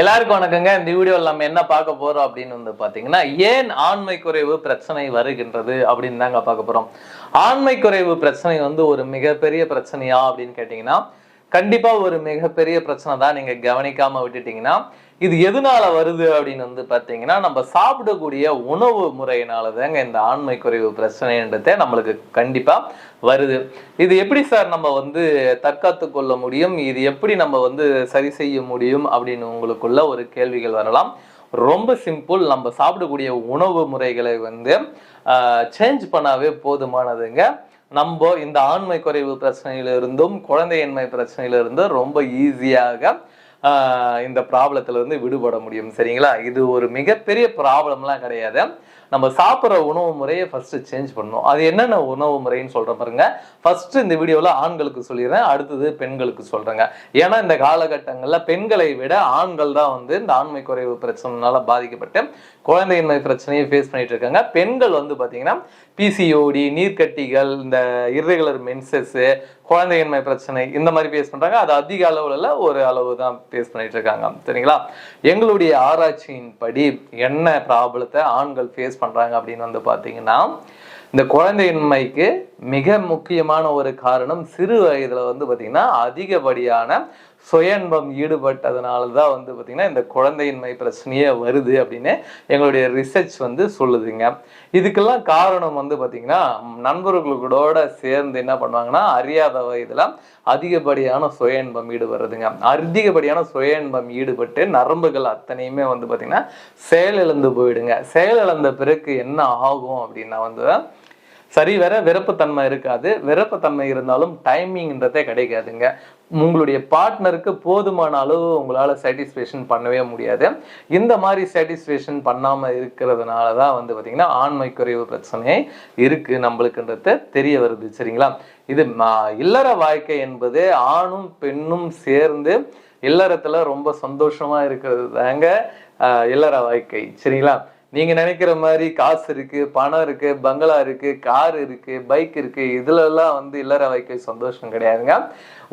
எல்லாருக்கும் வணக்கங்க. இந்த வீடியோவில் நம்ம என்ன பார்க்க போறோம் அப்படின்னு வந்து பாத்தீங்கன்னா ஏன் ஆண்மை குறைவு பிரச்சனை வருகின்றது அப்படின்னு தாங்க பார்க்க போறோம். ஆண்மை குறைவு பிரச்சனை வந்து ஒரு மிகப்பெரிய பிரச்சனையா அப்படின்னு கேட்டீங்கன்னா கண்டிப்பா ஒரு மிகப்பெரிய பிரச்சனை தான் நீங்க கவனிக்காம விட்டுட்டீங்கன்னா இது எதனால வருது அப்படின்னு வந்து பார்த்தீங்கன்னா நம்ம சாப்பிடக்கூடிய உணவு முறையினால தாங்க இந்த ஆண்மை குறைவு பிரச்சனைன்றதே நம்மளுக்கு கண்டிப்பாக வருது. இது எப்படி சார் நம்ம வந்து தற்காத்து கொள்ள முடியும்? இது எப்படி நம்ம வந்து சரி செய்ய முடியும்? அப்படின்னு உங்களுக்குள்ள ஒரு கேள்விகள் வரலாம். ரொம்ப சிம்பிள் நம்ம சாப்பிடக்கூடிய உணவு முறைகளை வந்து சேஞ்ச் பண்ணாவே போதுமானதுங்க. நம்ம இந்த ஆண்மை குறைவு பிரச்சனையிலிருந்தும் குழந்தையின்மை பிரச்சனையிலிருந்தும் ரொம்ப ஈஸியாக இந்த ப்ராப்ளத்துலேருந்து விடுபட முடியும் சரிங்களா? இது ஒரு மிகப்பெரிய ப்ராப்ளம்லாம் கிடையாது. நம்ம சாப்பிட்ற உணவு முறையை ஃபஸ்ட்டு சேஞ்ச் பண்ணணும். அது என்னென்ன உணவு முறைன்னு சொல்கிற பாருங்க. ஃபஸ்ட்டு இந்த வீடியோவில் ஆண்களுக்கு சொல்லிடுறேன் அடுத்தது பெண்களுக்கு சொல்கிறேங்க ஏன்னா இந்த காலகட்டங்களில் பெண்களை விட ஆண்கள் தான் வந்து இந்த ஆண்மை குறைவு பிரச்சனைனால பாதிக்கப்பட்டு குழந்தையின்மை பிரச்சனையை ஃபேஸ் பண்ணிட்டு இருக்காங்க. பெண்கள் வந்து பார்த்திங்கன்னா பிசிஓடி நீர்க்கட்டிகள் இந்த இர்ரெகுலர் மென்சஸ்ஸு குழந்தையின்மை பிரச்சனை இந்த மாதிரி ஃபேஸ் பண்ணுறாங்க அது அதிக அளவுல ஒரு அளவு தான் ஃபேஸ் பண்ணிட்டு இருக்காங்க. சரிங்களா? எங்களுடைய ஆராய்ச்சியின் படி என்ன ப்ராப்ளத்தை ஆண்கள் ஃபேஸ் பண்ணுறாங்க அப்படின்னு வந்து பார்த்தீங்கன்னா இந்த குழந்தையின்மைக்கு மிக முக்கியமான ஒரு காரணம் சிறு வயதில் வந்து பார்த்திங்கன்னா அதிகப்படியான சுயன்பம் ஈடுபட்டதுனால தான் வந்து பார்த்திங்கன்னா இந்த குழந்தையின்மை பிரச்சனையே வருது அப்படின்னு எங்களுடைய ரிசர்ச் வந்து சொல்லுதுங்க. இதுக்கெல்லாம் காரணம் வந்து பார்த்திங்கன்னா நண்பர்களோட சேர்ந்து என்ன பண்ணுவாங்கன்னா அறியாத வயதில் அதிகப்படியான சுய இன்பம் ஈடுபடுறதுங்க. அதிகப்படியான சுய இன்பம் ஈடுபட்டு நரம்புகள் அத்தனையுமே வந்து பார்த்திங்கன்னா செயலிழந்து போயிடுங்க. செயலிழந்த பிறகு என்ன ஆகும் அப்படின்னா வந்து சரி வேற விருப்பத்தன்மை இருக்காது. விருப்பத்தன்மை இருந்தாலும் டைமிங்ன்றதே கிடைக்காதுங்க. உங்களுடைய பார்ட்னருக்கு போதுமான அளவு உங்களால் சாட்டிஸ்ஃபேக்ஷன் பண்ணவே முடியாது. இந்த மாதிரி சாட்டிஸ்ஃபேக்ஷன் பண்ணாமல் இருக்கிறதுனால தான் வந்து பார்த்திங்கன்னா ஆண்மை குறைவு பிரச்சனை இருக்குது நம்மளுக்குன்றது தெரிய வருது. சரிங்களா? இது இல்லற வாழ்க்கை என்பது ஆணும் பெண்ணும் சேர்ந்து இல்லறத்தில் ரொம்ப சந்தோஷமாக இருக்கிறது தாங்க இல்லற வாழ்க்கை. சரிங்களா? நீங்க நினைக்கிற மாதிரி காசு இருக்கு பணம் இருக்கு பங்களா இருக்கு கார் இருக்கு பைக் இருக்கு இதுல எல்லாம் வந்து இல்லற வாழ்க்கை சந்தோஷம் கிடையாதுங்க.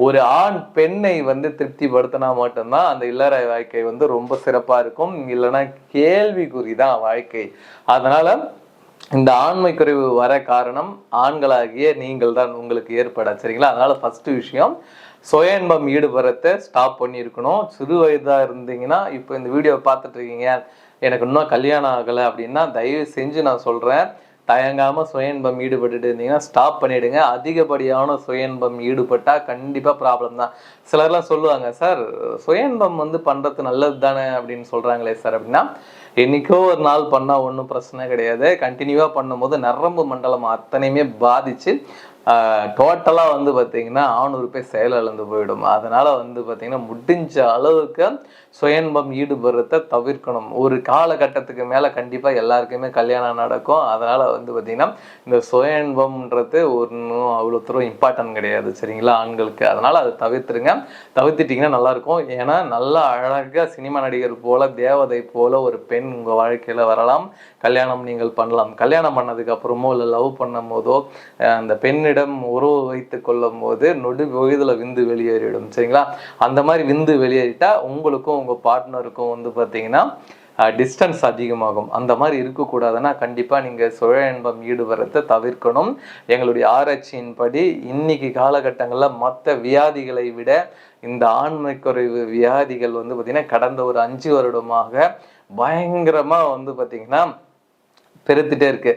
ஒரு ஆண் பெண்ணை வந்து திருப்திப்படுத்தினா மட்டும்தான் அந்த இல்லற வாழ்க்கை வந்து ரொம்ப சிறப்பா இருக்கும். இல்லைன்னா கேள்விக்குறி தான் வாழ்க்கை. அதனால இந்த ஆண்மை குறைவு வர காரணம் ஆண்களாகிய நீங்கள் தான் உங்களுக்கு ஏற்பட சரிங்களா? அதனால ஃபர்ஸ்ட் விஷயம் சுய இன்பம் ஈடுபடுறத ஸ்டாப் பண்ணியிருக்கணும். சிறு வயதாக இருந்தீங்கன்னா இப்போ இந்த வீடியோ பார்த்துட்டு இருக்கீங்க. எனக்கு இன்னும் கல்யாணம் ஆகலை அப்படின்னா தயவு செஞ்சு நான் சொல்கிறேன் தயங்காமல் சுயன்பம் ஈடுபட்டுட்டு இருந்தீங்கன்னா ஸ்டாப் பண்ணிவிடுங்க அதிகப்படியான சுயன்பம் ஈடுபட்டால் கண்டிப்பாக ப்ராப்ளம் தான். சிலர்லாம் சொல்லுவாங்க சார் சுயன்பம் வந்து பண்ணுறது நல்லது தானே? அப்படின்னு சொல்கிறாங்களே சார் அப்படின்னா என்றைக்கோ ஒரு நாள் பண்ணால் ஒன்றும் பிரச்சனை கிடையாது. கண்டினியூவாக பண்ணும்போது நரம்பு மண்டலம் அத்தனையுமே பாதிச்சு டோட்டலாக வந்து பார்த்திங்கன்னா பார்த்தீங்கன்னா பேர் செயலிழந்து போயிடும். அதனால் வந்து பார்த்திங்கன்னா முடிஞ்ச அளவுக்கு சுயன்பம் ஈடுபடுறத தவிர்க்கணும். ஒரு காலகட்டத்துக்கு மேலே கண்டிப்பாக எல்லாருக்குமே கல்யாணம் நடக்கும். அதனால் வந்து பார்த்திங்கன்னா இந்த சுயன்பம்ன்றது ஒன்றும் அவ்வளோ தூரம் இம்பார்ட்டன்ட் கிடையாது. சரிங்களா ஆண்களுக்கு. அதனால் அதை தவிர்த்துருங்க. தவிர்த்துட்டிங்கன்னா நல்லாயிருக்கும். ஏன்னா நல்லா அழகாக சினிமா நடிகர் போல் தேவதை போல் ஒரு பெண் உங்கள் வாழ்க்கையில் வரலாம். கல்யாணம் நீங்கள் பண்ணலாம். கல்யாணம் பண்ணதுக்கப்புறமோ இல்லை லவ் பண்ணும் போதோ அந்த பெண்ணு பெண்ணிடம் உறவு வைத்து கொள்ளும் போது நொடு வயதுல விந்து வெளியேறிடும் சரிங்களா? அந்த மாதிரி விந்து வெளியேறிட்டா உங்களுக்கும் உங்க பார்ட்னருக்கும் வந்து பார்த்தீங்கன்னா டிஸ்டன்ஸ் அதிகமாகும். அந்த மாதிரி இருக்கக்கூடாதுன்னா கண்டிப்பாக நீங்கள் சுழ இன்பம் ஈடுபடுறதை தவிர்க்கணும். எங்களுடைய ஆராய்ச்சியின்படி இன்னைக்கு காலகட்டங்களில் மற்ற வியாதிகளை விட இந்த ஆண்மை குறைவு வியாதிகள் வந்து பார்த்திங்கன்னா கடந்த ஒரு அஞ்சு வருடமாக பயங்கரமாக வந்து பார்த்தீங்கன்னா பெருத்துட்டே இருக்கு.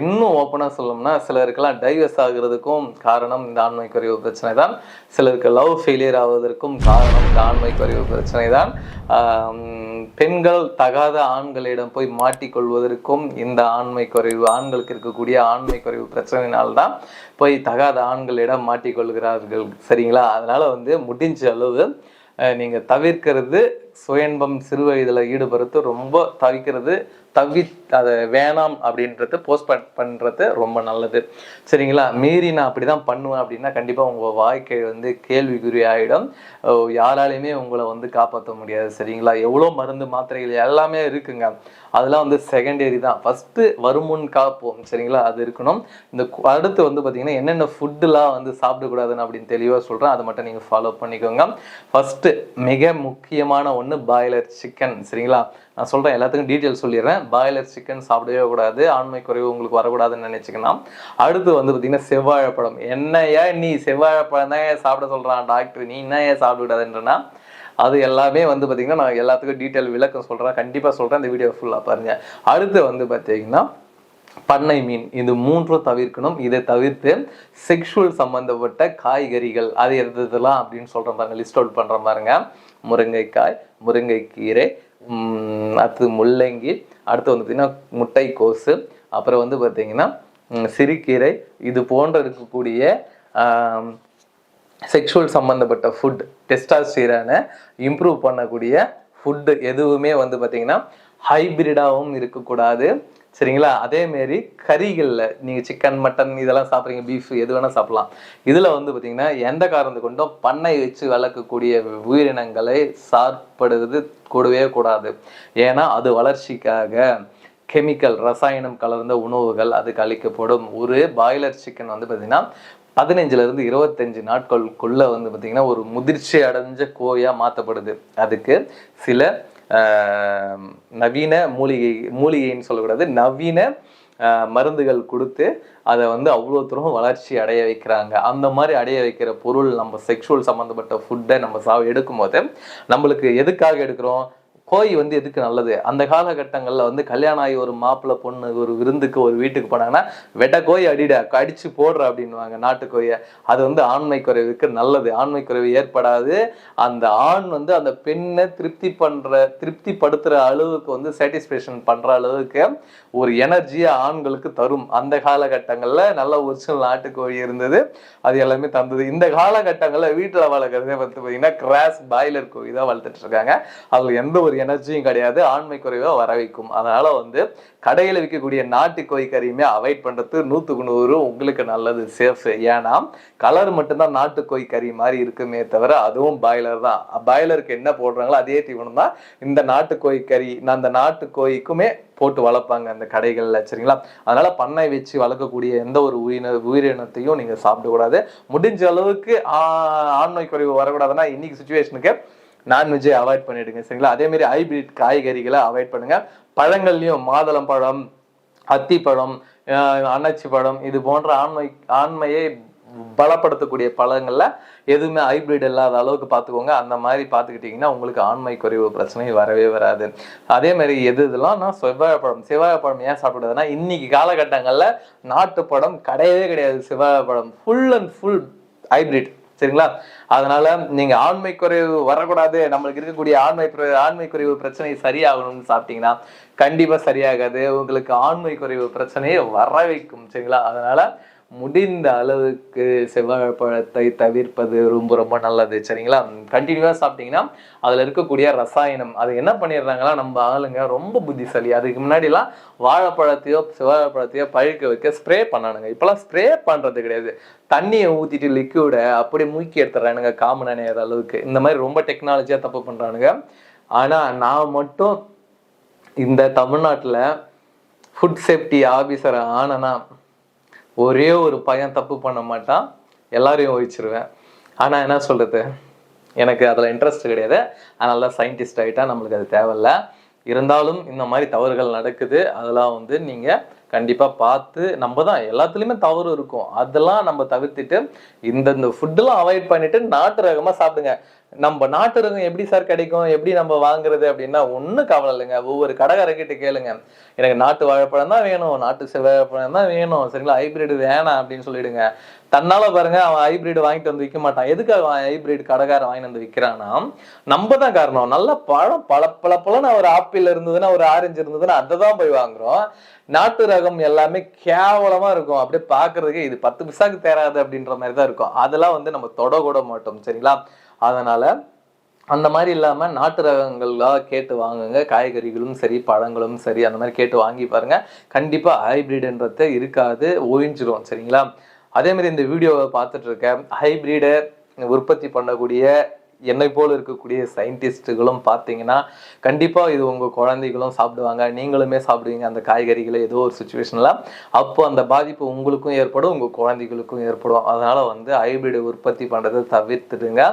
இன்னும் ஓப்பனாக சொல்லணும்னா சிலருக்கெல்லாம் டைவர்ஸ் ஆகுறதுக்கும் காரணம் இந்த ஆண்மை குறைவு பிரச்சனை தான். சிலருக்கு லவ் ஃபெயிலியர் ஆவதற்கும் காரணம் இந்த ஆண்மை குறைவு பிரச்சனை தான். பெண்கள் தகாத ஆண்களிடம் போய் மாட்டிக்கொள்வதற்கும் இந்த ஆண்மை குறைவு ஆண்களுக்கு இருக்கக்கூடிய ஆண்மை குறைவு பிரச்சனையினால்தான் போய் தகாத ஆண்களிடம் மாட்டிக்கொள்கிறார்கள். சரிங்களா? அதனால் வந்து முடிஞ்ச அளவு நீங்கள் தவிர்க்கிறது சுயன்பம் சிறு ஈடுபடுத்து ரொம்ப தவிக்கிறது தவி அதை வேணாம் அப்படின்றது போஸ்ட் பண்ணுறது ரொம்ப நல்லது. சரிங்களா? மீறி நான் அப்படிதான் பண்ணுவேன் அப்படின்னா கண்டிப்பாக உங்கள் வாழ்க்கை வந்து கேள்விக்குறி ஆகிடும் யாராலையுமே உங்களை வந்து காப்பாற்ற முடியாது. சரிங்களா? எவ்வளோ மருந்து மாத்திரைகள் எல்லாமே இருக்குங்க. அதெல்லாம் வந்து செகண்டரி தான். ஃபஸ்ட்டு வருமுன் காப்போம். சரிங்களா? அது இருக்கணும். இந்த அடுத்து வந்து பார்த்தீங்கன்னா என்னென்ன ஃபுட்டுலாம் வந்து சாப்பிடக்கூடாதுன்னு அப்படின்னு தெளிவாக சொல்கிறேன் அதை மட்டும் நீங்கள் ஃபாலோ பண்ணிக்கோங்க. ஃபஸ்ட்டு மிக முக்கியமான ஒன்று ஒன்று பாய்லர் சிக்கன் சரிங்களா? நான் சொல்கிறேன் எல்லாத்துக்கும் டீட்டெயில் சொல்லிடுறேன். பாய்லர் சிக்கன் சாப்பிடவே கூடாது ஆண்மை குறைவு உங்களுக்கு வரக்கூடாதுன்னு நினச்சிக்கலாம் அடுத்து வந்து பார்த்தீங்கன்னா செவ்வாழைப்பழம் என்னையா நீ செவ்வாழைப்பழம் தான் ஏன் சாப்பிட சொல்கிறான் டாக்டர் நீ என்ன ஏன் சாப்பிடக்கூடாதுன்றனா அது எல்லாமே வந்து பார்த்தீங்கன்னா நான் எல்லாத்துக்கும் டீட்டெயில் விளக்கம் சொல்கிறேன் கண்டிப்பாக சொல்கிறேன் இந்த வீடியோ ஃபுல்லாக பாருங்க. அடுத்து வந்து பார்த்தீங்கன்னா பண்ணை மீன். இது மூன்றும் தவிர்க்கணும். இதை தவிர்த்து செக்ஷுவல் சம்பந்தப்பட்ட காய்கறிகள் அது எதெல்லாம் அப்படின்னு சொல்கிற பாருங்க. லிஸ்ட் அவுட் பண்ணுற பாருங்க. முருங்கைக்காய் முருங்கைக்கீரை அடுத்தது அடுத்து முள்ளங்கி அடுத்து வந்து பார்த்தீங்கன்னா முட்டைக்கோசு அப்புறம் வந்து பார்த்தீங்கன்னா சிறுகீரை இது போன்ற இருக்கக்கூடிய செக்ஷுவல் சம்மந்தப்பட்ட ஃபுட் டெஸ்டாஸ்டீரானை இம்ப்ரூவ் பண்ணக்கூடிய ஃபுட்டு எதுவுமே வந்து பார்த்தீங்கன்னா ஹைபிரிடாகவும் இருக்கக்கூடாது. சரிங்களா? அதேமாரி கறிகளில் நீங்கள் சிக்கன் மட்டன் இதெல்லாம் சாப்பிட்றீங்க பீஃப் எது வேணால் சாப்பிடலாம். இதில் வந்து பார்த்திங்கன்னா எந்த காரணத்து கொண்டும் பண்ணை வச்சு வளர்க்கக்கூடிய உயிரினங்களை சார்படுவது கூடவே கூடாது. ஏன்னா அது வளர்ச்சிக்காக கெமிக்கல் ரசாயனம் கலந்த உணவுகள் அதுக்கு அளிக்கப்படும். ஒரு பாய்லர் சிக்கன் வந்து பார்த்திங்கன்னா பதினஞ்சிலேருந்து இருபத்தஞ்சி இருபத்தஞ்சு வந்து பார்த்திங்கன்னா ஒரு முதிர்ச்சி அடைஞ்ச கோயாக மாற்றப்படுது அதுக்கு சில நவீன மூலிகை மூலிகைன்னு சொல்லக்கூடாது நவீன மருந்துகள் கொடுத்து அதை வந்து அவ்வளோ தூரம் வளர்ச்சி அடைய வைக்கிறாங்க. அந்த மாதிரி அடைய வைக்கிற பொருள் நம்ம செக்ஷுவல் சம்மந்தப்பட்ட ஃபுட்டை நம்ம சா எடுக்கும்போது நம்மளுக்கு எதுக்காக எடுக்கிறோம்? கோழி வந்து எதுக்கு நல்லது? அந்த காலகட்டங்களில் வந்து கல்யாணம் ஆகி ஒரு மாப்பிள்ளை பொண்ணு ஒரு விருந்துக்கு ஒரு வீட்டுக்கு போனாங்கன்னா வெட்ட கோழி அடிடா அடிச்சு போடுற அப்படின்னுவாங்க நாட்டுக்கோயை அது வந்து ஆண்மை குறைவுக்கு நல்லது. ஆண்மை குறைவு ஏற்படாது. அந்த ஆண் வந்து அந்த பெண்ணை திருப்தி பண்ற திருப்திப்படுத்துற அளவுக்கு வந்து சாட்டிஸ்ஃபேக்ஷன் பண்ற அளவுக்கு ஒரு எனர்ஜியை ஆண்களுக்கு தரும். அந்த காலகட்டங்களில் நல்ல ஒரிஜினல் நாட்டுக்கோழி இருந்தது. அது எல்லாமே தந்தது. இந்த காலகட்டங்களில் வீட்டில் வளர்க்குறதே வந்து பார்த்தீங்கன்னா கிராஸ் பாய்லர் கோழி தான் வளர்த்துட்டு இருக்காங்க. அதில் எந்த ஒரு எனர்ஜியும் கிடையாது ஆண்மை குறைவை வர வைக்கும் அதனால் வந்து கடையில் விற்கக்கூடிய நாட்டு கோழி கறியுமே அவாய்ட் பண்ணுறது நூற்றுக்கு நூறு உங்களுக்கு நல்லது சேஃப் ஏன்னா கலர் மட்டும்தான் நாட்டு கோழி கறி மாதிரி இருக்குமே தவிர அதுவும் பாய்லர் தான். பாய்லருக்கு என்ன போடுறாங்களோ அதே தீவனம் தான் இந்த நாட்டு கோழி கறி அந்த நாட்டு கோழிக்குமே போட்டு வளர்ப்பாங்க அந்த கடைகளில் சரிங்களா? அதனால் பண்ணை வச்சு வளர்க்கக்கூடிய எந்த ஒரு உயிரின உயிரினத்தையும் நீங்கள் சாப்பிடக்கூடாது. முடிஞ்ச அளவுக்கு ஆண்மை குறைவு வரக்கூடாதுன்னா இன்னைக்கு சுச்சுவேஷனுக்கு நான்வெஜ்ஜை அவாய்ட் பண்ணிடுங்க சரிங்களா? அதே மாதிரி ஹைபிரிட் காய்கறிகளை அவாய்ட் பண்ணுங்க. பழங்கள்லையும் மாதுளம் பழம் அத்திப்பழம் அன்னாச்சி பழம் இது போன்ற ஆண்மை ஆண்மையை பலப்படுத்தக்கூடிய பழங்கள்ல எதுவுமே ஹைபிரிட் இல்லாத அளவுக்கு பார்த்துக்கோங்க. அந்த மாதிரி பார்த்துக்கிட்டிங்கன்னா உங்களுக்கு ஆண்மை குறைவு பிரச்சனை வரவே வராது. அதே மாதிரி எது இதெல்லாம்? நான் செவ்வாழைப்பழம் செவ்வாழைப்பழம் ஏன் சாப்பிடுறதுன்னா இன்னைக்கு காலகட்டங்களில் நாட்டுப்பழம் கிடையவே கிடையாது. செவ்வாழைப்பழம் ஃபுல் அண்ட் ஃபுல் ஹைபிரிட் சரிங்களா? அதனால நீங்க ஆண்மை குறைவு வரக்கூடாது. நம்மளுக்கு இருக்கக்கூடிய ஆண்மை ஆண்மை குறைவு பிரச்சனை சரியாகணும்னு சாப்பிட்டீங்கன்னா கண்டிப்பா சரியாகாது. உங்களுக்கு ஆண்மை குறைவு பிரச்சனையை வர வைக்கும். சரிங்களா? அதனால முடிந்த அளவுக்கு செவ்வாழைப்பழத்தை தவிர்ப்பது ரொம்ப ரொம்ப நல்லது. சரிங்களா? கண்டினியூவாக சாப்பிட்டீங்கன்னா அதில் இருக்கக்கூடிய ரசாயனம் அது என்ன பண்ணிடுறாங்கன்னா நம்ம ஆளுங்க ரொம்ப புத்திசாலி. அதுக்கு முன்னாடிலாம் வாழைப்பழத்தையோ செவ்வாழைப்பழத்தையோ பழுக்க வைக்க ஸ்ப்ரே பண்ணானுங்க. இப்போலாம் ஸ்ப்ரே பண்ணுறது கிடையாது. தண்ணியை ஊற்றிட்டு லிக்யூடை அப்படி மூக்கி எடுத்துடுறானுங்க காமன் அணையாத அளவுக்கு. இந்த மாதிரி ரொம்ப டெக்னாலஜியாக தப்பு பண்ணுறானுங்க ஆனால் நான் மட்டும் இந்த தமிழ்நாட்டில் ஃபுட் சேஃப்டி ஆஃபீஸர் ஆனனா ஒரே ஒரு பையன் தப்பு பண்ண மாட்டான் எல்லாரையும் ஒழிச்சிருவேன். ஆனால் என்ன சொல்கிறது எனக்கு அதில் இன்ட்ரெஸ்ட் கிடையாது. அதனால தான் சயின்டிஸ்ட் ஆகிட்டா நம்மளுக்கு அது தேவையில்லை. இருந்தாலும் இந்த மாதிரி தவறுகள் நடக்குது. அதெல்லாம் வந்து நீங்கள் கண்டிப்பாக பார்த்து நம்ம தான் எல்லாத்துலேயுமே தவறு இருக்கும். அதெல்லாம் நம்ம தவிர்த்துட்டு இந்த இந்த ஃபுட்டெல்லாம் அவாய்ட் பண்ணிவிட்டு நாட்டு ரகமாக சாப்பிடுங்க. நம்ம நாட்டு ரகம் எப்படி சார் கிடைக்கும்? எப்படி நம்ம வாங்குறது அப்படின்னா ஒண்ணும் கவலை இல்லைங்க. ஒவ்வொரு கடைக்காரர்கிட்ட கேளுங்க. எனக்கு நாட்டு வாழைப்பழம் தான் வேணும். நாட்டு செவ்வாழைப்பழம் தான் வேணும். சரிங்களா? ஹைபிரிட் வேணாம் அப்படின்னு சொல்லிடுங்க. தன்னால பாருங்க அவன் ஹைபிரிட் வாங்கிட்டு வந்து விற்க மாட்டான். எதுக்காக அவன் ஹைபிரிட் கடைக்காரன் வாங்கிட்டு வந்து விற்கிறான்னா நம்ம தான் காரணம். நல்ல பழம் பல பல பழம் ஒரு ஆப்பிள் இருந்ததுன்னா ஒரு ஆரஞ்சு இருந்ததுன்னா அதை தான் போய் வாங்குறோம். நாட்டு ரகம் எல்லாமே கேவலமா இருக்கும். அப்படியே பாக்குறதுக்கு இது பத்து பிசாக்கு தேராது அப்படின்ற மாதிரி தான் இருக்கும். அதெல்லாம் வந்து நம்ம தொட கூட மாட்டோம். சரிங்களா? அதனால் அந்த மாதிரி இல்லாமல் நாட்டு ரகங்களாக கேட்டு வாங்குங்க. காய்கறிகளும் சரி பழங்களும் சரி அந்த மாதிரி கேட்டு வாங்கி பாருங்கள் கண்டிப்பாக ஹைபிரிட்ன்றது இருக்காது ஒழிஞ்சிரும் சரிங்களா? அதே மாதிரி இந்த வீடியோவை பார்த்துட்ருக்கேன் ஹைப்ரிடை உற்பத்தி பண்ணக்கூடிய என்னை போல் இருக்கக்கூடிய சயின்டிஸ்ட்டுகளும் பார்த்தீங்கன்னா கண்டிப்பாக இது உங்கள் குழந்தைகளும் சாப்பிடுவாங்க. நீங்களுமே சாப்பிடுவீங்க அந்த காய்கறிகளை ஏதோ ஒரு சுச்சுவேஷனில் அப்போ அந்த பாதிப்பு உங்களுக்கும் ஏற்படும் உங்கள் குழந்தைகளுக்கும் ஏற்படும். அதனால் வந்து ஹைபிரிட் உற்பத்தி பண்ணுறதை தவிர்த்துடுங்க.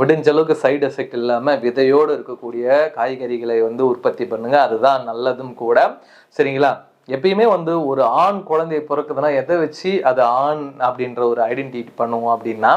முடிஞ்ச அளவுக்கு சைடு எஃபெக்ட் இல்லாமல் விதையோடு இருக்கக்கூடிய காய்கறிகளை வந்து உற்பத்தி பண்ணுங்கள் அதுதான் நல்லதும் கூட. சரிங்களா? எப்பயுமே வந்து ஒரு ஆண் குழந்தை பிறக்குதுன்னா எதை வச்சு அது ஆண் அப்படின்ற ஒரு ஐடென்டிட்டி பண்ணுவோம் அப்படின்னா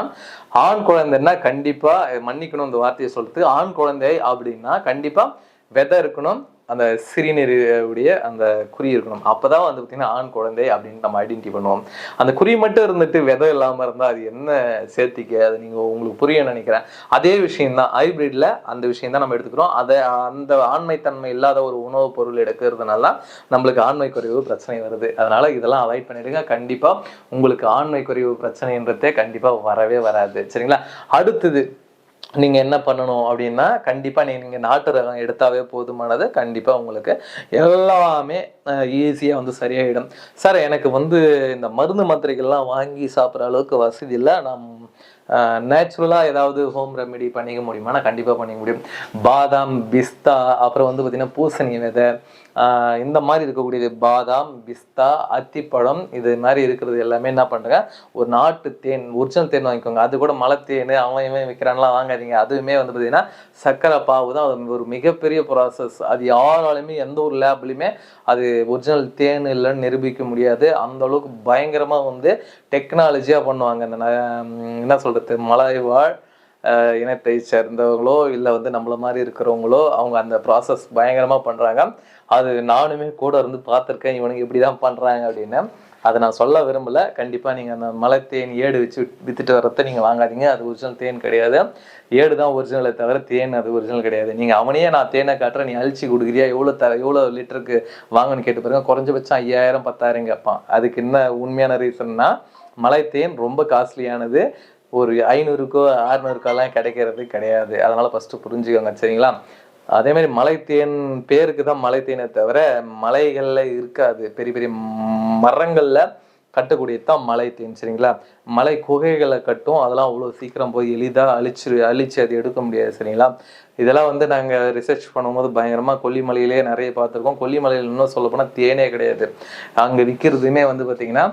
ஆண் குழந்தைன்னா கண்டிப்பாக மன்னிக்கணும் இந்த வார்த்தையை சொல்லிட்டு ஆண் குழந்தை அப்படின்னா கண்டிப்பாக விதை இருக்கணும் அந்த சிறுநீருடைய அந்த குறி இருக்கணும். அப்போதான் வந்து பார்த்தீங்கன்னா ஆண் குழந்தை அப்படின்னு நம்ம ஐடென்டி பண்ணுவோம். அந்த குறி மட்டும் இருந்துட்டு விதை இல்லாமல் இருந்தால் அது என்ன சேர்த்திக்க? அது நீங்கள் உங்களுக்கு புரிய நினைக்கிறேன். அதே விஷயம் தான் ஹைபிரிட்ல அந்த விஷயம் தான் நம்ம எடுத்துக்கிறோம். அதை அந்த ஆண்மைத்தன்மை இல்லாத ஒரு உணவுப் பொருள் எடுக்கிறதுனால நம்மளுக்கு ஆண்மை குறைவு பிரச்சனை வருது. அதனால இதெல்லாம் அவாய்ட் பண்ணிடுங்க. கண்டிப்பாக உங்களுக்கு ஆண்மை குறைவு பிரச்சனைன்றதே கண்டிப்பாக வரவே வராது. சரிங்களா? அடுத்தது நீங்கள் என்ன பண்ணணும் அப்படின்னா கண்டிப்பாக நீங்கள் நாட்டு ரகம் எடுத்தாவே போதுமானது. கண்டிப்பாக உங்களுக்கு எல்லாமே ஈஸியாக வந்து சரியாயிடும். சார் எனக்கு வந்து இந்த மருந்து மாத்திரைகள்லாம் வாங்கி சாப்பிட்ற அளவுக்கு வசதி இல்லை. நான் நேச்சுரலாக ஏதாவது ஹோம் ரெமெடி பண்ணிக்க முடியுமானா கண்டிப்பாக பண்ணிக்க முடியும். பாதாம் பிஸ்தா அப்புறம் வந்து பார்த்திங்கன்னா பூசணி விதை இந்த மாதிரி இருக்கக்கூடியது பாதாம் பிஸ்தா அத்திப்பழம் இது மாதிரி இருக்கிறது எல்லாமே என்ன பண்ணுங்க ஒரு நாட்டு தேன் ஒரிஜினல் தேன் வாங்கிக்கோங்க. அது கூட மலை தேன் அவன் இவன் விற்கிறான்லாம் வாங்காதீங்க. அதுவுமே வந்து பார்த்தீங்கன்னா சர்க்கரை பாவு தான் அது ஒரு மிகப்பெரிய ப்ராசஸ் அது யாராலுமே எந்த ஒரு லேப்லையுமே அது ஒரிஜினல் தேன் இல்லைன்னு நிரூபிக்க முடியாது. அந்த அளவுக்கு பயங்கரமாக வந்து டெக்னாலஜியாக பண்ணுவாங்க. இந்த என்ன சொல்கிறது மலைவாழ் வாழ் இனத்தை சேர்ந்தவங்களோ இல்லை வந்து நம்மள மாதிரி இருக்கிறவங்களோ அவங்க அந்த ப்ராசஸ் பயங்கரமாக பண்ணுறாங்க அது நானுமே கூட இருந்து பார்த்துருக்கேன். இவனுக்கு இப்படி தான் பண்ணுறாங்க அப்படின்னு. அதை நான் சொல்ல விரும்பலை. கண்டிப்பாக நீங்கள் அந்த மலை தேன் ஏடு வச்சு வித்துட்டு வரத்தை நீங்கள் வாங்காதீங்க. அது ஒரிஜினல் தேன் கிடையாது. ஏடு தான் ஒரிஜினலை தவிர தேன் அது ஒரிஜினல் கிடையாது. நீங்கள் அவனையே நான் தேனை காட்டுறேன். நீ அழிச்சு கொடுக்குறியா? எவ்வளோ தர எவ்வளோ லிட்டருக்கு வாங்கன்னு கேட்டு பாருங்க. குறைஞ்சபட்சம் ஐயாயிரம் பத்தாயிரம் கேட்பான் அதுக்கு என்ன உண்மையான ரீசன்னா மலை தேன் ரொம்ப காஸ்ட்லியானது ஒரு ஐநூறுக்கோ அறுநூறுக்கோலாம் கிடைக்கிறது கிடையாது. அதனால் ஃபஸ்ட்டு புரிஞ்சுக்கோங்க சரிங்களா? அதே மாதிரி மலை தேன் பேருக்கு தான் மலை தவிர மலைகளில் இருக்காது. பெரிய பெரிய மரங்களில் கட்டக்கூடிய தான் மலை தேன் சரிங்களா? மலை குகைகளை கட்டும். அதெல்லாம் அவ்வளோ சீக்கிரம் போய் எளிதாக அழிச்சு அழிச்சு அது எடுக்க முடியாது சரிங்களா? இதெல்லாம் வந்து நாங்கள் ரிசர்ச் பண்ணும்போது பயங்கரமாக கொல்லிமலையிலே நிறைய பார்த்துருக்கோம். கொல்லிமலையில் இன்னும் சொல்லப்போனால் தேனே கிடையாது. அங்கே விற்கிறதுமே வந்து பார்த்திங்கன்னா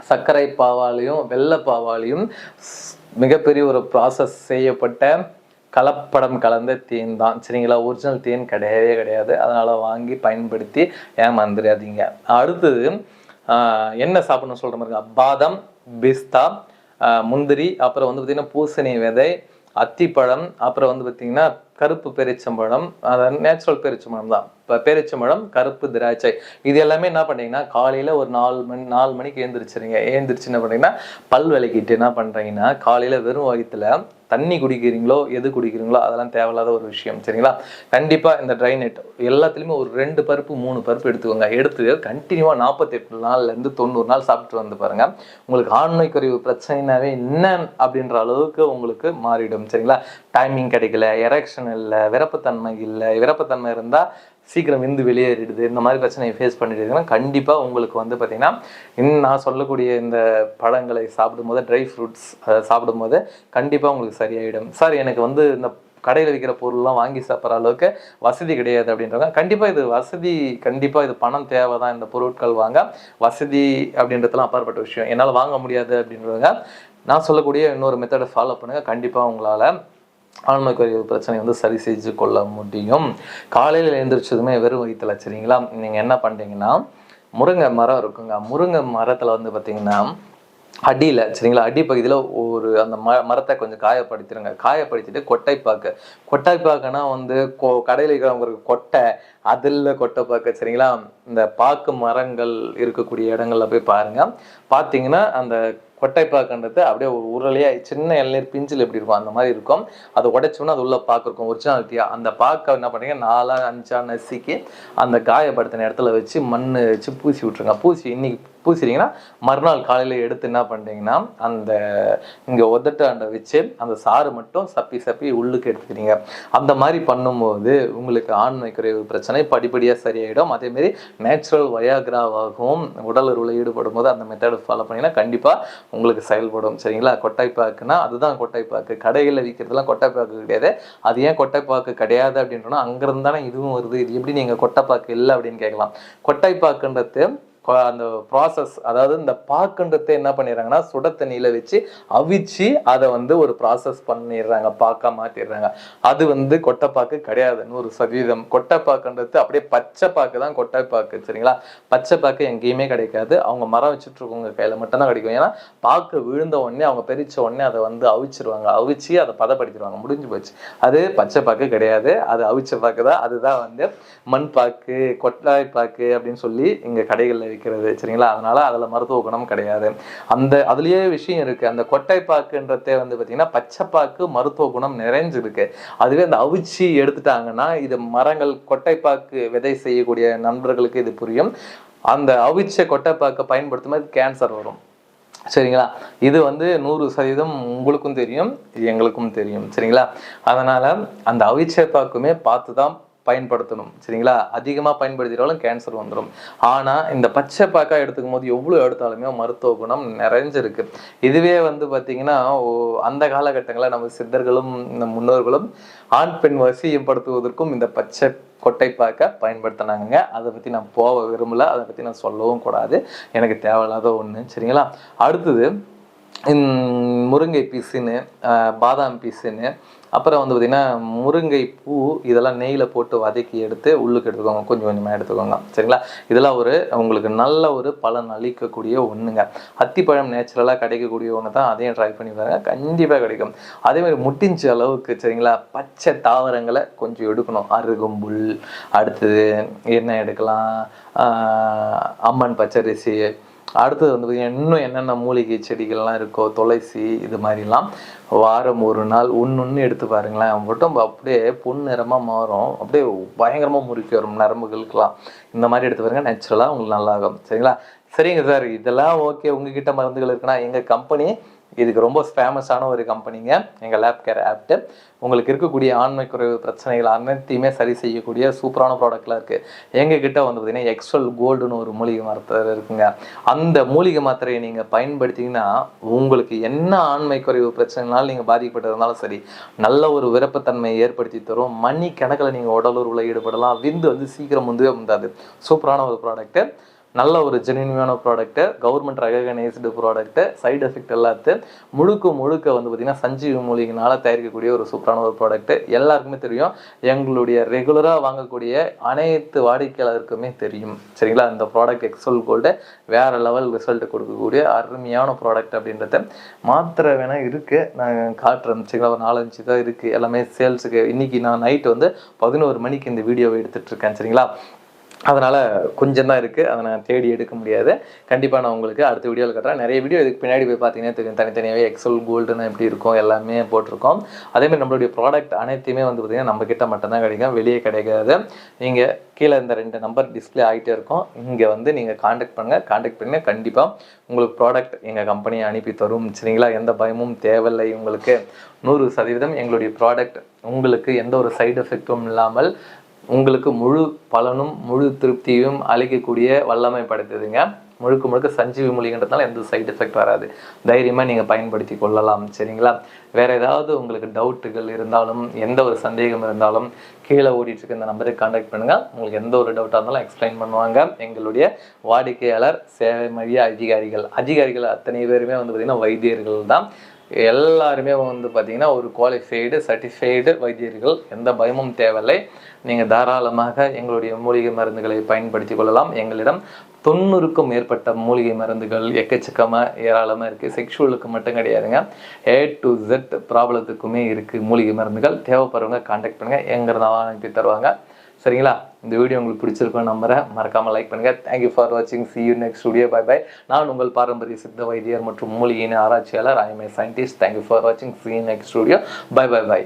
சர்க்கரை பாவாலையும் வெள்ளை பாவாலையும் ஸ்- மிகப்பெரிய ஒரு ப்ராசஸ் செய்யப்பட்ட கலப்படம் கலந்த தேன் தான். சரிங்களா? ஒரிஜினல் தேன் கிடையவே கிடையாது. அதனால் வாங்கி பயன்படுத்தி ஏமாந்துடாதீங்க அடுத்தது என்ன சாப்பிடணும் சொல்கிற மாதிரி பாதம் பிஸ்தா முந்திரி அப்புறம் வந்து பார்த்திங்கன்னா பூசணி விதை அத்திப்பழம் அப்புறம் வந்து பார்த்திங்கன்னா கருப்பு பெருச்சம்பழம் அதாவது நேச்சுரல் பெருச்சம்பழம் தான். இப்போ பெருச்சம்பழம் கருப்பு திராட்சை. இது எல்லாமே என்ன பண்ணீங்கன்னா காலையில் ஒரு நாலு மணி நாலு மணிக்கு எழுந்திரிச்சிருங்க. எழுந்திரிச்சு என்ன பண்ணீங்கன்னா பல் விளக்கிட்டு என்ன பண்ணுறீங்கன்னா காலையில் வெறும் வயிற்றுல தண்ணி குடிக்கிறீங்களோ எது குடிக்கிறீங்களோ அதெல்லாம் தேவையில்லாத ஒரு விஷயம். சரிங்களா? கண்டிப்பாக இந்த ட்ரை நெட் ஒரு ரெண்டு பருப்பு மூணு பருப்பு எடுத்துக்கோங்க. எடுத்து கண்டினியூவாக நாற்பத்தெட்டு நாள்லேருந்து தொண்ணூறு நாள் சாப்பிட்டு வந்து பாருங்கள் உங்களுக்கு ஆண்மை குறைவு பிரச்சனைனாவே என்ன அப்படின்ற அளவுக்கு உங்களுக்கு மாறிடும். சரிங்களா? டைமிங் கிடைக்கல எரெக்ஷன் இல்லை விரப்பத்தன்மை இல்லை. விரப்பத்தன்மை இருந்தால் சீக்கிரம் விந்து வெளியேறிடுது இந்த மாதிரி பிரச்சனையை ஃபேஸ் பண்ணிடுதுன்னா கண்டிப்பாக உங்களுக்கு வந்து பார்த்தீங்கன்னா இன்னும் நான் சொல்லக்கூடிய இந்த பழங்களை சாப்பிடும்போது ட்ரை ஃப்ரூட்ஸ் அதை சாப்பிடும்போது கண்டிப்பாக உங்களுக்கு சரியாயிடும். சார் எனக்கு வந்து இந்த கடையில் விற்கிற பொருள்லாம் வாங்கி சாப்பிட்ற அளவுக்கு வசதி கிடையாது அப்படின்றவங்க கண்டிப்பாக இது வசதி கண்டிப்பாக இது பணம் தேவை தான் இந்த பொருட்கள் வாங்க. வசதி அப்படின்றதுலாம் அப்பாற்பட்ட விஷயம். என்னால் வாங்க முடியாது அப்படின்றவங்க நான் சொல்லக்கூடிய இன்னொரு மெத்தடை ஃபாலோ பண்ணுங்க. கண்டிப்பாக உங்களால் ஆண்மை குறைவு பிரச்சனை வந்து சரி செஞ்சு கொள்ள முடியும். காலையில் எழுந்திரிச்சதுமே வெறும் வயிற்றுல சரிங்களா? நீங்கள் என்ன பண்ணுறீங்கன்னா முருங்கை மரம் இருக்குங்க. முருங்கை மரத்தில் வந்து பார்த்தீங்கன்னா அடியில் சரிங்களா? அடிப்பகுதியில் ஒரு அந்த ம மரத்தை கொஞ்சம் காயப்படுத்திடுங்க காயப்படுத்திட்டு கொட்டைப்பாக்கு. கொட்டைப்பாக்குன்னா வந்து கொ கடையில் இருக்கிறவங்களுக்கு கொட்டை அதில் கொட்டைப்பாக்கு சரிங்களா? இந்த பாக்கு மரங்கள் இருக்கக்கூடிய இடங்கள்ல போய் பாருங்கள் பார்த்தீங்கன்னா அந்த கொட்டைப்பாக்குன்றது அப்படியே ஒரு உருளையா சின்ன இளநீர் பிஞ்சில் எப்படி இருக்கும் அந்த மாதிரி இருக்கும். அதை உடைச்சோம்னா அது உள்ள பாக்கு இருக்கும் அந்த பாக்கை என்ன பண்ணுறீங்க நாலா அஞ்சா நசுக்கி அந்த காயப்படுத்தின இடத்துல வச்சு மண் வச்சு பூசி விட்ருங்க பூசி இன்னைக்கு பூசிட்டீங்கன்னா மறுநாள் காலையில் எடுத்து என்ன பண்ணுறீங்கன்னா அந்த இங்கே உதட்டாண்ட வச்சு அந்த சாறு மட்டும் சப்பி சப்பி உள்ளுக்கு எடுத்துக்கிறீங்க. அந்த மாதிரி பண்ணும்போது உங்களுக்கு ஆண்மை குறைவு பிரச்சனை படிப்படியாக சரியாயிடும். அதேமாரி நேச்சுரல் வயாகிராவாகவும் உடல் உருளை ஈடுபடும் போது அந்த மெத்தடை ஃபாலோ பண்ணிங்கன்னா கண்டிப்பாக உங்களுக்கு செயல்படும். சரிங்களா? கொட்டைப்பாக்குனா அதுதான் கொட்டைப்பாக்கு கடைகளில் விற்கிறதுலாம் கொட்டைப்பாக்கு கிடையாது. அது ஏன் கொட்டைப்பாக்கு கிடையாது அப்படின்றோன்னா அங்கேருந்து தானே இதுவும் வருது. இது எப்படி நீங்கள் கொட்டைப்பாக்கு இல்லை அப்படின்னு கேட்கலாம். கொட்டைப்பாக்குன்றது அந்த ப்ராசஸ் அதாவது இந்த பாக்குன்றதை என்ன பண்ணிடுறாங்கன்னா சுட தண்ணியில் வச்சு அவிச்சு அதை வந்து ஒரு ப்ராசஸ் பண்ணிடுறாங்க பாக்கா மாற்றிடுறாங்க அது வந்து கொட்டைப்பாக்கு கிடையாது நூறு சதவீதம். கொட்டைப்பாக்குன்றது அப்படியே பச்சை பாக்கு தான் கொட்டைப்பாக்கு சரிங்களா? பச்சை பாக்கு எங்கேயுமே கிடைக்காது. அவங்க மரம் வச்சுட்டு இருக்கவங்க கையில மட்டும்தான் கிடைக்கும். ஏன்னா பாக்கு விழுந்த உடனே அவங்க பெரிச்ச உடனே அதை வந்து அவிச்சிருவாங்க. அவிச்சு அதை பதப்படுத்திடுவாங்க. முடிஞ்சு போச்சு. அது பச்சை பாக்கு கிடையாது. அது அவிச்ச பாக்கு தான் அதுதான் வந்து மண் பாக்கு கொட்டாய் பாக்கு அப்படின்னு சொல்லி இங்கே கடைகளில் இருக்கிறது சரிங்களா? அதனால அதுல மருத்துவ குணம் கிடையாது. அந்த அதுலயே விஷயம் இருக்கு. அந்த கொட்டைப்பாக்குன்றதே வந்து பாத்தீங்கன்னா பச்சைப்பாக்கு மருத்துவ குணம் நிறைஞ்சிருக்கு. அதுவே அந்த அவிச்சி எடுத்துட்டாங்கன்னா இது மரங்கள் கொட்டைப்பாக்கு விதை செய்யக்கூடிய நண்பர்களுக்கு இது புரியும். அந்த அவிச்ச கொட்டைப்பாக்கை பயன்படுத்தும் போது கேன்சர் வரும். சரிங்களா? இது வந்து நூறு சதவீதம் உங்களுக்கும் தெரியும் எங்களுக்கும் தெரியும். சரிங்களா? அதனால அந்த அவிச்சை பாக்குமே பார்த்து தான் பயன்படுத்தணும். சரிங்களா? அதிகமாக பயன்படுத்தினாலும் கேன்சர் வந்துடும் ஆனால் இந்த பச்சை பாக்கா எடுத்துக்கும் போது எவ்வளோ எடுத்தாலுமே மருத்துவ குணம் நிறைஞ்சிருக்கு. இதுவே வந்து பார்த்தீங்கன்னா ஓ- அந்த காலகட்டங்களில் நம்ம சித்தர்களும் இந்த முன்னோர்களும் ஆண் பெண் வசியப்படுத்துவதற்கும் இந்த பச்சை கொட்டை பார்க்க பயன்படுத்தினாங்க அதை பற்றி நான் போக விரும்பல. அதை பற்றி நான் சொல்லவும் கூடாது. எனக்கு தேவையில்லாத ஒன்று சரிங்களா? அடுத்தது முருங்கை பீஸுன்னு பாதாம் பீஸுன்னு அப்புறம் வந்து பார்த்திங்கன்னா முருங்கை பூ இதெல்லாம் நெய்யில் போட்டு வதக்கி எடுத்து உள்ளுக்கு எடுத்துக்கோங்க. கொஞ்சம் கொஞ்சமாக எடுத்துக்கோங்க. சரிங்களா? இதெல்லாம் ஒரு உங்களுக்கு நல்ல ஒரு பலன் அளிக்கக்கூடிய ஒன்றுங்க அத்திப்பழம் நேச்சுரலாக கிடைக்கக்கூடிய ஒன்று தான் அதையும் ட்ரை பண்ணி பாருங்க. கண்டிப்பாக கிடைக்கும். அதே மாதிரி முட்டிஞ்ச அளவுக்கு சரிங்களா? பச்சை தாவரங்களை கொஞ்சம் எடுக்கணும். அருகம்புல் அடுத்தது என்ன எடுக்கலாம்? அம்மன் பச்சரிசி அடுத்தது வந்து பார்த்திங்கன்னா இன்னும் என்னென்ன மூலிகை செடிகள்லாம் இருக்கோ துளசி இது மாதிரிலாம் வாரம் ஒரு நாள் ஒன்று ஒன்று எடுத்து பாருங்களேன். உடம்பு அப்படியே பொன்னிறமாக மாறும். அப்படியே பயங்கரமாக முறுக்கி வரும். நரம்புகளுக்கெல்லாம். இந்த மாதிரி எடுத்து பாருங்கள் நேச்சுரலாக உங்களுக்கு நல்லாகும். சரிங்களா? சரிங்க சார் இதெல்லாம் ஓகே உங்ககிட்ட மருந்துகள் இருக்குன்னா எங்கள் கம்பெனி இதுக்கு ரொம்ப ஃபேமஸான ஒரு கம்பெனிங்க எங்கள் லேப் கேர் ஆப்ட்டு உங்களுக்கு இருக்கக்கூடிய ஆண்மை குறைவு பிரச்சனைகள் அனைத்தையுமே சரி செய்யக்கூடிய சூப்பரான ப்ராடக்ட்லாம் இருக்குது எங்கள் கிட்ட வந்து பார்த்தீங்கன்னா எக்ஸல் கோல்டுன்னு ஒரு மூலிகை மாத்திரை இருக்குங்க. அந்த மூலிகை மாத்திரையை நீங்கள் பயன்படுத்திங்கன்னா உங்களுக்கு என்ன ஆண்மை குறைவு பிரச்சனைனாலும் நீங்கள் பாதிக்கப்பட்டிருந்தாலும் சரி நல்ல ஒரு விருப்பத்தன்மையை ஏற்படுத்தி தரும். மணி கணக்கில் நீங்கள் உடலுறவுல ஈடுபடலாம். விந்து வந்து சீக்கிரம் வந்து வந்தாது சூப்பரான ஒரு ப்ராடக்ட்டு நல்ல ஒரு ஜெனியூனான product government recognised product side effect எல்லாத்தையும் முழுக்க முழுக்க வந்து பார்த்திங்கன்னா சஞ்சீவி மூலிகைனால தயாரிக்கக்கூடிய ஒரு சூப்பரான ஒரு ப்ராடக்ட்டு எல்லாருக்குமே தெரியும். எங்களுடைய ரெகுலராக வாங்கக்கூடிய அனைத்து வாடிக்கையாளருக்குமே தெரியும். சரிங்களா? இந்த ப்ராடக்ட் எக்ஸல் கோல்டு வேறு லெவல் ரிசல்ட் கொடுக்கக்கூடிய அருமையான ப்ராடக்ட் அப்படின்றத. மாத்திரை வேணால் இருக்குது நான் காட்டுறேன். சரிங்களா? ஒரு நாலஞ்சு தான் இருக்குது எல்லாமே சேல்ஸுக்கு இன்றைக்கி நான் நைட் வந்து பதினோரு மணிக்கு இந்த வீடியோவை எடுத்துகிட்ருக்கேன் சரிங்களா? அதனால் கொஞ்சம் தான் இருக்குது அதை நான் தேடி எடுக்க முடியாது. கண்டிப்பாக நான் உங்களுக்கு அடுத்த வீடியோவில் கட்டுறேன். நிறைய வீடியோ இதுக்கு பின்னாடி போய் பார்த்தீங்கன்னா தெரியும். தனித்தனியாகவே எக்ஸல் கோல்டுன்னு எப்படி இருக்கும் எல்லாமே போட்டிருக்கோம். அதேமாதிரி நம்மளுடைய ப்ராடக்ட் அனைத்தையுமே வந்து பார்த்திங்கன்னா நம்ம மட்டும்தான் கிடைக்கும். வெளியே கிடைக்காது. நீங்கள் கீழே இந்த ரெண்டு நம்பர் டிஸ்ப்ளே ஆகிட்டே இருக்கும். இங்கே வந்து நீங்கள் காண்டாக்ட் பண்ணுங்கள் காண்டாக்ட் பண்ணி கண்டிப்பாக உங்களுக்கு ப்ராடக்ட் எங்கள் கம்பெனியை அனுப்பி தரும். சரிங்களா? எந்த பயமும் தேவையில்லை உங்களுக்கு. நூறு சதவீதம் எங்களுடைய ப்ராடக்ட் உங்களுக்கு எந்த ஒரு சைடு எஃபெக்டும் இல்லாமல் உங்களுக்கு முழு பலனும் முழு திருப்தியும் அளிக்கக்கூடிய வல்லமை படைத்ததுங்க. முழுக்க முழுக்க சஞ்சீவி மூலிகைன்றதுனால எந்த சைடு எஃபெக்ட் வராது. தைரியமாக நீங்கள் பயன்படுத்தி கொள்ளலாம். சரிங்களா? வேறு ஏதாவது உங்களுக்கு டவுட்டுகள் இருந்தாலும் எந்த ஒரு சந்தேகம் இருந்தாலும் கீழே ஓடிட்டுருக்க இந்த நம்பருக்கு காண்டாக்ட் பண்ணுங்கள் உங்களுக்கு எந்த ஒரு டவுட்டாக இருந்தாலும் எக்ஸ்பிளைன் பண்ணுவாங்க. எங்களுடைய வாடிக்கையாளர் சேவை மைய அதிகாரிகள். அதிகாரிகள் அத்தனை பேருமே வந்து பார்த்திங்கன்னா வைத்தியர்கள் தான் எல்லாருமே வந்து பார்த்தீங்கன்னா ஒரு குவாலிஃபைடு சர்டிஃபைடு வைத்தியர்கள். எந்த பயமும் தேவையில்லை. நீங்கள் தாராளமாக எங்களுடைய மூலிகை மருந்துகளை பயன்படுத்தி கொள்ளலாம். எங்களிடம் தொண்ணூறுக்கும் மேற்பட்ட மூலிகை மருந்துகள் எக்கச்சக்கமாக ஏராளமாக இருக்குது செக்ஷுவலுக்கு மட்டும் கிடையாதுங்க. ஏ டு ஜெட் ப்ராப்ளத்துக்குமே இருக்குது மூலிகை மருந்துகள். தேவைப்படுறவங்க காண்டாக்ட் பண்ணுங்கள் எங்கிறதாவும் அனுப்பி தருவாங்க. சரிங்களா? இந்த வீடியோ உங்களுக்கு பிடிச்சிருக்கோம் நம்புறேன். மறக்காமல் லைக் பண்ணுங்க. தேங்க்யூ ஃபார் வாட்சிங் see you next studio bye bye நான் உங்கள் பாரம்பரிய சித்த வைத்தியர் மற்றும் மூலிகையின் ஆராய்ச்சியாளர். I am a scientist thank you for வாட்சிங் see you next studio bye bye bye